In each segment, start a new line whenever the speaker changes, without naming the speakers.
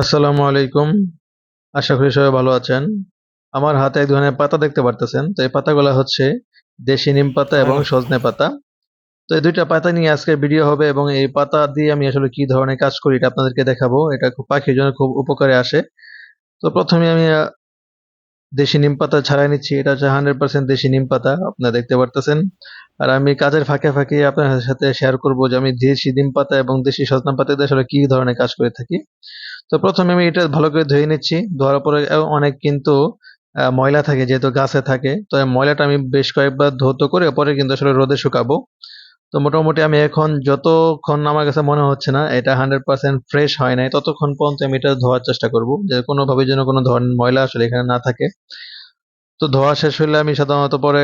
আসসালামু আলাইকুম। আশা করি সবাই ভালো আছেন। আমার হাতে এক ধরনের পাতা দেখতে পারতেছেন। তো এই পাতাগুলো হচ্ছে দেশি নিম পাতা এবং সজনে পাতা। তো এই দুইটা পাতা নিয়ে আজকের ভিডিও হবে এবং এই পাতা দিয়ে আমি আসলে কি ধরনের কাজ করি এটা আপনাদেরকে দেখাবো। এটা খুব পাখির জন্য খুব উপকারে আসে। তো প্রথমে আমি দেশি নিম পাতা ছাড়াই নিচ্ছি। এটা হচ্ছে হান্ড্রেড পার্সেন্ট দেশি নিম পাতা আপনারা দেখতে পারতেছেন। আর আমি কাজের ফাঁকে ফাঁকে আপনার সাথে শেয়ার করব যে আমি দেশি নিম পাতা এবং দেশি সজনা পাতা দিয়ে আসলে কি ধরনের কাজ করে থাকি। তো প্রথমে আমি এটা ভালো করে ধুয়ে নিচ্ছি। ধোয়ার পরে অনেক কিন্তু ময়লা থাকে, যেহেতু গাছে থাকে। তো ময়লাটা আমি বেশ কয়েকবার ধৌত করে পরে কিন্তু আসলে রোদে শুকাবো। তো মোটামুটি আমি এখন যতক্ষণ আমার কাছে মনে হচ্ছে না, এটা হান্ড্রেড পার্সেন্ট ফ্রেশ হয় নাই, ততক্ষণ পর্যন্ত আমি এটা ধোয়ার চেষ্টা করব। যে কোনোভাবে যেন কোনো ধরনের ময়লা আসলে এখানে না থাকে। তো ধোয়া শেষ হলে আমি সাধারণত পরে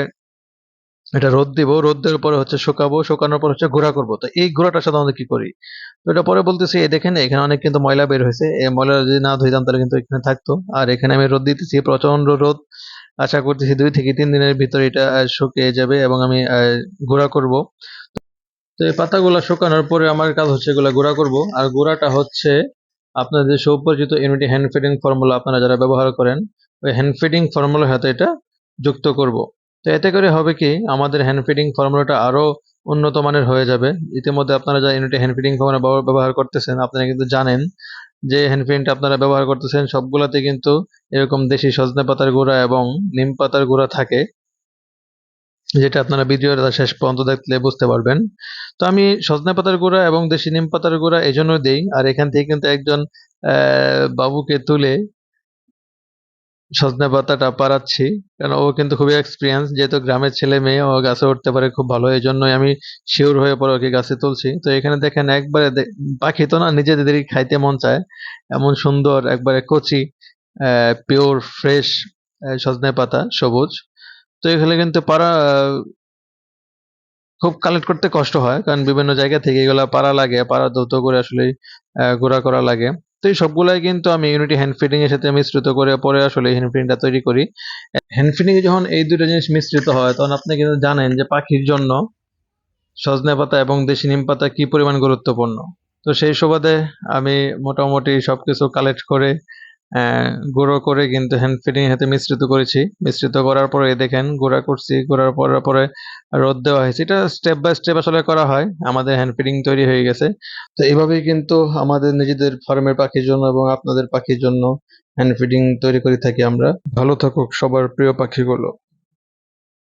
এটা রোদ দিব, রোদের পরে হচ্ছে শুকাবো, শুকানোর পর হচ্ছে গুঁড়া করব। তো এই গুঁড়াটা সাধারণত কি করি? তো এটা পরে বলতেছি, এই দেখেন, এখানে অনেক কিন্তু ময়লা বের হয়েছে। এই ময়লা যদি না ধুইতাম, তাহলে কিন্তু এখানে থাকতো। আর এখানে আমি রোদ দিতেছি প্রচণ্ড রোদ। আশা করতেছি দুই থেকে তিন দিনের ভিতরে এটা শুকিয়ে যাবে এবং আমি গুঁড়া করব। তো এই পাতাগুলো শুকানোর পরে আমার কাজ হচ্ছে এগুলো গুঁড়া করব। আর গুঁড়াটা হচ্ছে আপনার যে সুপরিচিত ইউনিটি হ্যান্ড ফিডিং ফর্মুলা আপনারা যারা ব্যবহার করেন, ওই হ্যান্ড ফিডিং ফর্মুলার সাথে এটা যুক্ত করব। তো এতে করে হবে কি, আমাদের হ্যান্ড ফিডিং ফর্মুলাটা আরও উন্নত মানের হয়ে যাবে। ইতিমধ্যে আপনারা যারা ইউনিটি হ্যান্ড ফিডিং ফর্মুলা ব্যবহার করতেছেন, আপনারা কিন্তু জানেন যে হ্যান্ড ফিডিংটা আপনারা ব্যবহার করতেছেন, সবগুলাতে কিন্তু এরকম দেশি সজনে পাতার গুঁড়া এবং নিম পাতার গুঁড়া থাকে, যেটা আপনারা ভিডিওটা শেষ পর্যন্ত দেখলে বুঝতে পারবেন। তো আমি সজনে পাতার গুঁড়া এবং দেশি নিম পাতার গুঁড়া এই জন্য দিই, আর এখান থেকে কিন্তু একজন বাবুকে তুলে সজনে পাতাটা পাড়াচ্ছি কারণ ও কিন্তু খুবই এক্সপিরিয়েন্স যেহেতু গ্রামের ছেলে মেয়ে, ও গাছে উঠতে পারে খুব ভালো এই জন্যই আমি শিওর হয়ে পরে ওকে গাছে তুলছি। তো এখানে দেখেন একবারে পাখি তো না, নিজেদেরই খাইতে মন চায়। এমন সুন্দর একবারে কচি পিওর ফ্রেশ সজনে পাতা, সবুজ। তো এখানে কিন্তু পাড়া, খুব কালেক্ট করতে কষ্ট হয়, কারণ বিভিন্ন জায়গা থেকে এগুলা পাড়া লাগে, পাড়া ধৌত করে আসলে গুঁড়া করা লাগে। তো এই সবগুলাই কিন্তু আমি ইউনিটি হ্যান্ড ফিটিং এর সাথে মিশ্রিত করে পরে আসলে হ্যান্ড ফিটিংটা তৈরি করি। হ্যান্ড ফিটিং যখন এই দুটো জিনিস মিশ্রিত হয়, তখন আপনি কিন্তু জানেন যে পাখির জন্য সজনে পাতা এবং দেশি নিম পাতা কি পরিমাণ গুরুত্বপূর্ণ। তো সেই সুবাদে আমি মোটামুটি সবকিছু কালেক্ট করে গুঁড়ো করে কিন্তু হ্যান্ড ফিডিং হাতে মিশ্রিত করেছি। মিশ্রিত করার পরে দেখেন, গুঁড়া করছি, গুঁড়ার পরে পরে রোদ দেওয়া হয়েছে। এটা স্টেপ বাই স্টেপ আসলে করা হয়, আমাদের হ্যান্ড ফিটিং তৈরি হয়ে গেছে। তো এভাবেই কিন্তু আমাদের নিজেদের ফার্মের পাখির জন্য এবং আপনাদের পাখির জন্য হ্যান্ড ফিটিং তৈরি করে থাকি আমরা। ভালো থাকুক সবার প্রিয় পাখিগুলো।